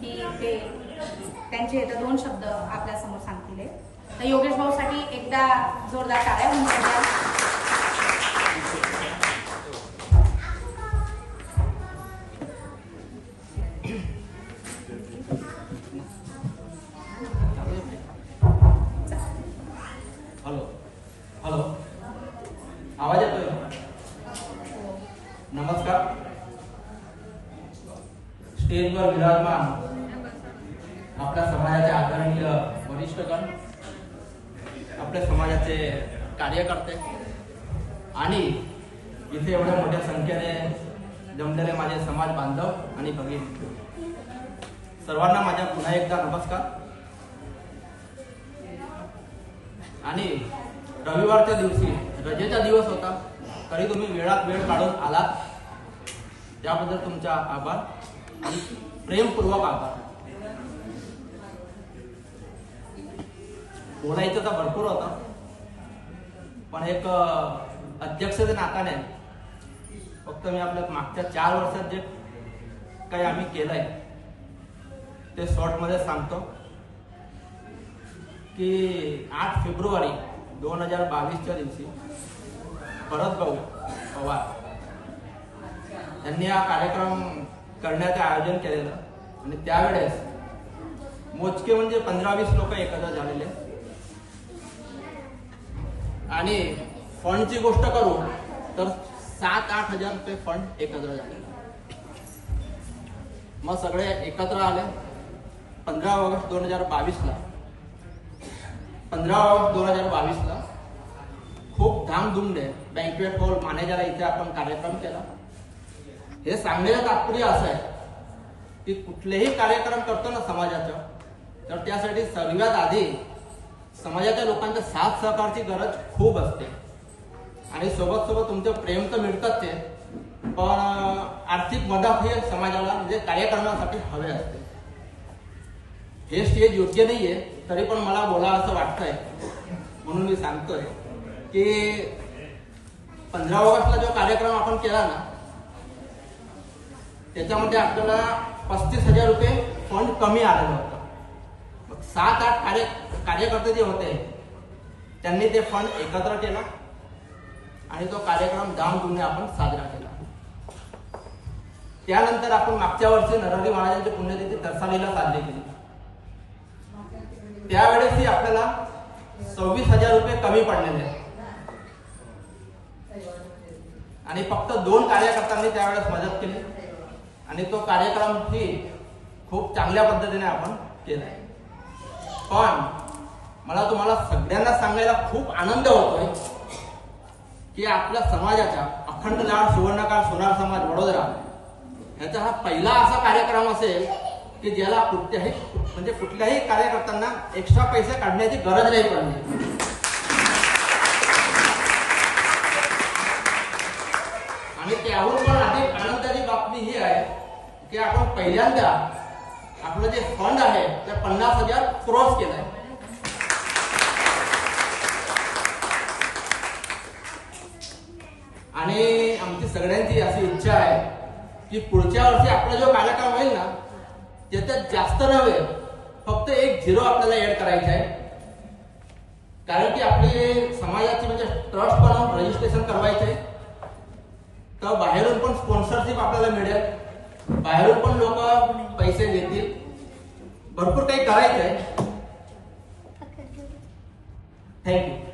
की ते त्यांचे इथं दोन शब्द आपल्यासमोर सांगतील तर योगेश भाऊसाठी एकदा जोरदार टाळ्या होऊन हॅलो. हॅलो. आवाज येतोय? नमस्कार. स्टेजवर विराजमान. आपल्या समाजाचे आदरणीय वरिष्ठगण आपल्या समाजाचे कार्यकर्ते. आणि इथे एवढ्या मोठ्या संख्येने जमलेले माझे समाज बांधव आणि भगिनी. सर्वांना माझ्या पुन्हा एकदा नमस्कार. आणि रविवारच्या दिवशी रजेचा दिवस होता तरी तुम्ही वेळात वेळ काढून आलात. त्याबद्दल तुमचा आभार आणि प्रेमपूर्वक आभार. बोलायचं तर भरपूर होतं. पण एक अं, अध्यक्षाच्या नात्याने फक्त मी आपल्या मागच्या चार वर्षात जे काही आम्ही केलंय ते शॉर्टमध्ये सांगतो. की आठ फेब्रुवारी दोन हजार बावीसच्या दिवशी भरत भाऊ पवार यांनी हा कार्यक्रम करण्याचं आयोजन केलेलं. आणि त्यावेळेस मोजके म्हणजे पंधरा वीस लोक एकत्र झालेले. आणि फंडची गोष्ट करू तर सात आठ हजार रुपये फंड एकत्र झालेला मग सगळे एकत्र आले. पंधरा ऑगस्ट दोन हजार बावीसला. पंधरा ऑगस्ट दोन हजार बावीसला खूप धामधूमने बँकवेट हॉल मॅनेजर इथे आपण कार्यक्रम केला. हे सांगण्याचं तात्पर्य असं आहे की कुठलेही कार्यक्रम करतो ना समाजाचं तर त्यासाठी सर्वात आधी समाजाच्या लोकांच्या साथ सहकारची गरज खूप असते. आणि सोबत सोबत तुमचं प्रेम तर मिळतात ते पण आर्थिक मदत हे समाजाला म्हणजे कार्यक्रमासाठी हवे असते. हे स्टेज योग्य नाही आहे तरी पण मला बोला असं वाटतंय. म्हणून मी सांगतोय की पंधरा ऑगस्टला जो कार्यक्रम आपण केला ना त्याच्यामध्ये आपल्याला पस्तीस हजार रुपये फंड कमी आलेलं होतं. सात आठ कार्य कार्यकर्ते जे होते त्यांनी ते फंड एकत्र केला आणि तो कार्यक्रम धामधूमने आपण साजरा केला. त्यानंतर आपण मागच्या वर्षी नरहरी महाराजांची पुण्यतिथी तरसालीला साजरी केली. त्यावेळेसही आपल्याला सव्वीस हजार रुपये कमी पडलेले. आहेत. आणि फक्त दोन कार्यकर्त्यांनी त्यावेळेस मदत केली. आणि तो कार्यक्रम ही खूप चांगल्या पद्धतीने आपण केलाय. पण मला तुम्हाला सगळ्यांना सांगायला खूप आनंद होतोय की आपल्या समाजाच्या अखंड लाड सुवर्णकाळ सोनार समाज वडोदरा याचा हा पहिला असा कार्यक्रम असेल की ज्याला कुठल्याही म्हणजे कुठल्याही कार्यकर्त्यांना एक्स्ट्रा पैसे काढण्याची गरज नाही पडली. आणि त्याहून पण अधिक आनंदाची बातमी ही आहे की आपण पहिल्यांदा आपलं जे फंड आहे ते पन्नास हजार क्रॉस केलंय. आणि आमची सगळ्यांची अशी इच्छा आहे की पुढच्या वर्षी आपला जो कार्यक्रम होईल ना त्याच्यात जास्त नव्हे फक्त एक झिरो आपल्याला ऍड करायचा आहे. कारण की आपली समाजाची म्हणजे ट्रस्ट बनवून रजिस्ट्रेशन करायचं आहे तर बाहेरून पण स्पॉन्सरशिप आपल्याला मिळेल. बाहेरून पण लोक पैसे देतील भरपूर काही करायचं आहे थँक्यू